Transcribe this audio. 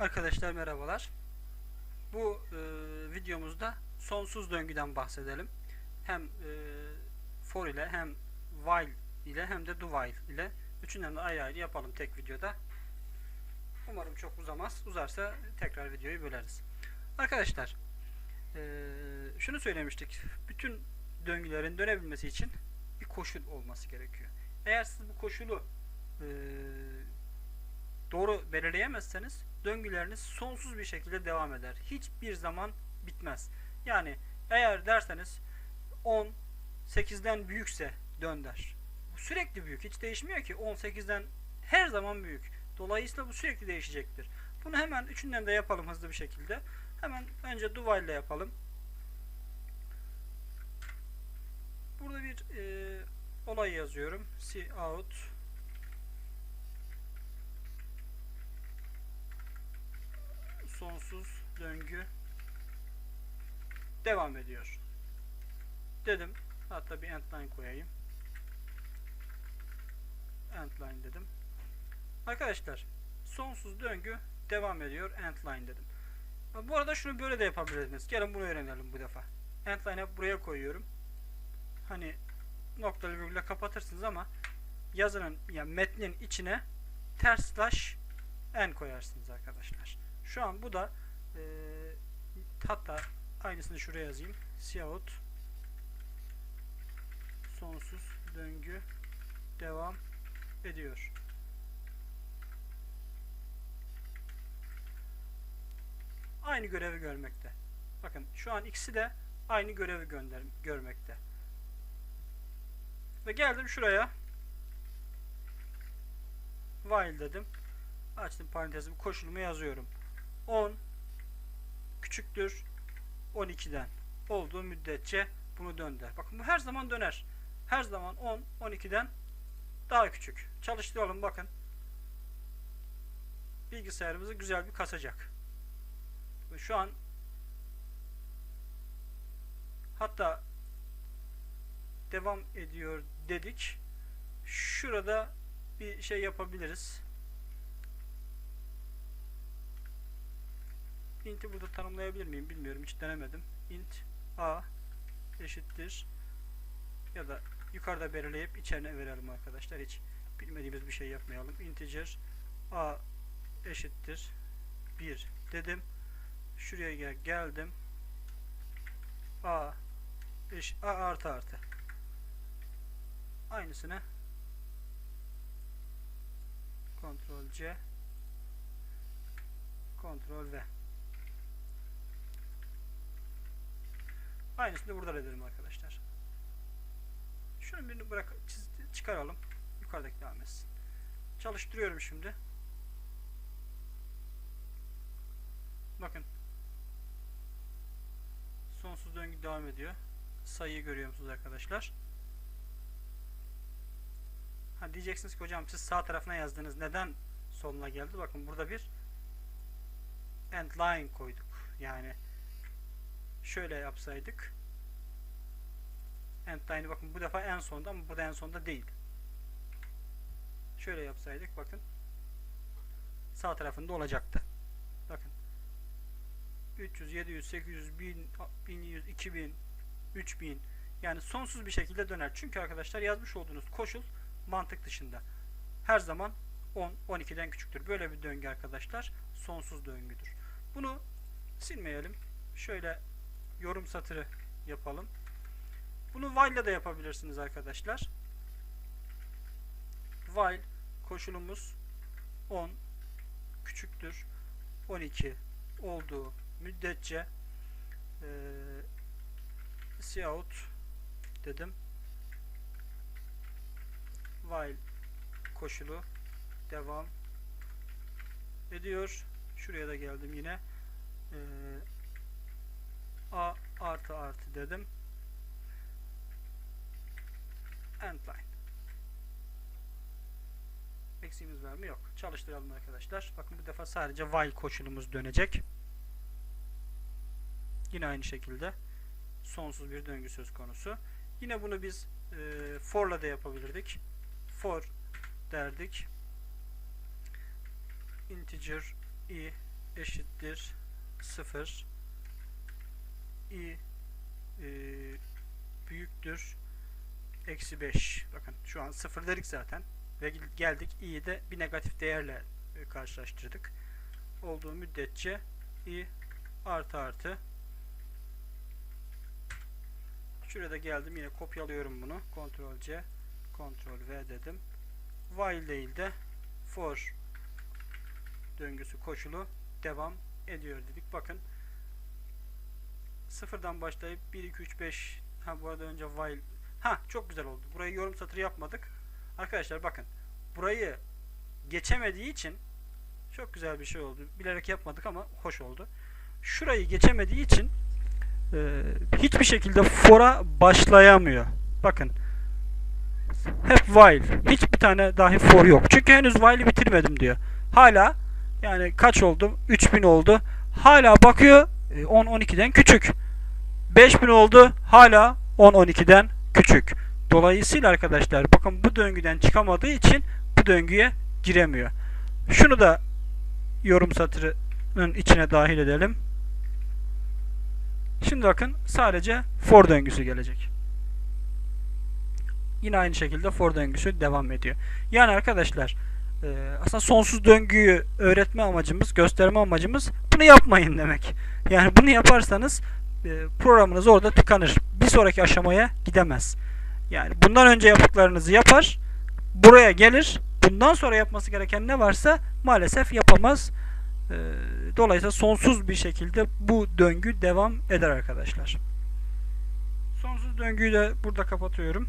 Arkadaşlar merhabalar. Bu e, videomuzda sonsuz döngüden bahsedelim. Hem e, for ile hem while ile hem de do while ile üçünden de ayrı ayrı yapalım tek videoda. Umarım çok uzamaz. Uzarsa tekrar videoyu böleriz. Arkadaşlar e, şunu söylemiştik. Bütün döngülerin dönebilmesi için bir koşul olması gerekiyor. Eğer siz bu koşulu e, doğru belirleyemezseniz döngüleriniz sonsuz bir şekilde devam eder. Hiçbir zaman bitmez. Yani eğer derseniz 10 8'den büyükse dön der. Sürekli büyük. Hiç değişmiyor ki. 18'den her zaman büyük. Dolayısıyla bu sürekli değişecektir. Bunu hemen üçünden de yapalım hızlı bir şekilde. Hemen önce ile yapalım. Burada bir e, olay yazıyorum. See out sonsuz döngü devam ediyor. Dedim. Hatta bir endline koyayım. Endline dedim. Arkadaşlar sonsuz döngü devam ediyor. Endline dedim. Bu arada şunu böyle de yapabilirsiniz. Gelin bunu öğrenelim bu defa. Endline'ı buraya koyuyorum. Hani noktalı virgülle kapatırsınız ama yazının yani metnin içine ters slash n koyarsınız arkadaşlar. Şu an bu da e, hatta aynısını şuraya yazayım. Cout sonsuz döngü devam ediyor. Aynı görevi görmekte. Bakın şu an ikisi de aynı görevi gönder görmekte. Ve geldim şuraya. While dedim. Açtım parantezimi koşulumu yazıyorum. 10 küçüktür 12'den olduğu müddetçe bunu dönder. Bakın bu her zaman döner. Her zaman 10 12'den daha küçük. Çalıştıralım bakın. Bilgisayarımızı güzel bir kasacak. Şu an hatta devam ediyor dedik. Şurada bir şey yapabiliriz. İnt'i burada tanımlayabilir miyim bilmiyorum hiç denemedim. int a eşittir ya da yukarıda belirleyip içerine verelim arkadaşlar. Hiç bilmediğimiz bir şey yapmayalım. integer a eşittir 1 dedim. Şuraya gel geldim. a eş a artı artı. Aynısını Ctrl C Ctrl V Aynısını burada ederim arkadaşlar. Şunu birini bırak çıkaralım. Yukarıdaki devam etsin. Çalıştırıyorum şimdi. Bakın. Sonsuz döngü devam ediyor. Sayıyı görüyor musunuz arkadaşlar? Ha diyeceksiniz ki hocam siz sağ tarafına yazdınız. Neden soluna geldi? Bakın burada bir end line koyduk. Yani şöyle yapsaydık endline'ı bakın bu defa en sonda ama burada en sonda değil. Şöyle yapsaydık bakın sağ tarafında olacaktı. Bakın 300, 700, 800, 1000, 1100, 2000, 3000 yani sonsuz bir şekilde döner. Çünkü arkadaşlar yazmış olduğunuz koşul mantık dışında. Her zaman 10, 12'den küçüktür. Böyle bir döngü arkadaşlar sonsuz döngüdür. Bunu silmeyelim. Şöyle yorum satırı yapalım. Bunu while ile de yapabilirsiniz arkadaşlar. While koşulumuz 10 küçüktür 12 olduğu müddetçe e, out dedim. While koşulu devam ediyor. Şuraya da geldim yine. E, a dedim. Endline. Eksiğimiz var mı? Yok. Çalıştıralım arkadaşlar. Bakın bu defa sadece while koşulumuz dönecek. Yine aynı şekilde sonsuz bir döngü söz konusu. Yine bunu biz e, for'la da yapabilirdik. For derdik. Integer i eşittir 0 i e, büyüktür. Eksi 5 bakın şu an 0 dedik zaten. Ve geldik. İ'yi de bir negatif değerle e, karşılaştırdık. Olduğu müddetçe i artı artı. Şurada geldim. Yine kopyalıyorum bunu. Ctrl C Ctrl V dedim. While değil de for döngüsü koşulu devam ediyor dedik. Bakın sıfırdan başlayıp 1 2 3 5 ha bu arada önce while. Ha çok güzel oldu. Burayı yorum satırı yapmadık. Arkadaşlar bakın burayı geçemediği için çok güzel bir şey oldu. Bilerek yapmadık ama hoş oldu. Şurayı geçemediği için e, hiçbir şekilde for'a başlayamıyor. Bakın hep while. Hiçbir tane dahi for yok. Çünkü henüz while'i bitirmedim diyor. Hala yani kaç oldu? 3000 oldu. Hala bakıyor e, 10 12'den küçük. 5000 oldu hala 10 12'den küçük. Dolayısıyla arkadaşlar bakın bu döngüden çıkamadığı için bu döngüye giremiyor. Şunu da yorum satırının içine dahil edelim. Şimdi bakın sadece for döngüsü gelecek. Yine aynı şekilde for döngüsü devam ediyor. Yani arkadaşlar e, aslında sonsuz döngüyü öğretme amacımız, gösterme amacımız bunu yapmayın demek. Yani bunu yaparsanız e, programınız orada tıkanır. Bir sonraki aşamaya gidemez. Yani bundan önce yaptıklarınızı yapar, buraya gelir. Bundan sonra yapması gereken ne varsa maalesef yapamaz. E, dolayısıyla sonsuz bir şekilde bu döngü devam eder arkadaşlar. Sonsuz döngüyü de burada kapatıyorum.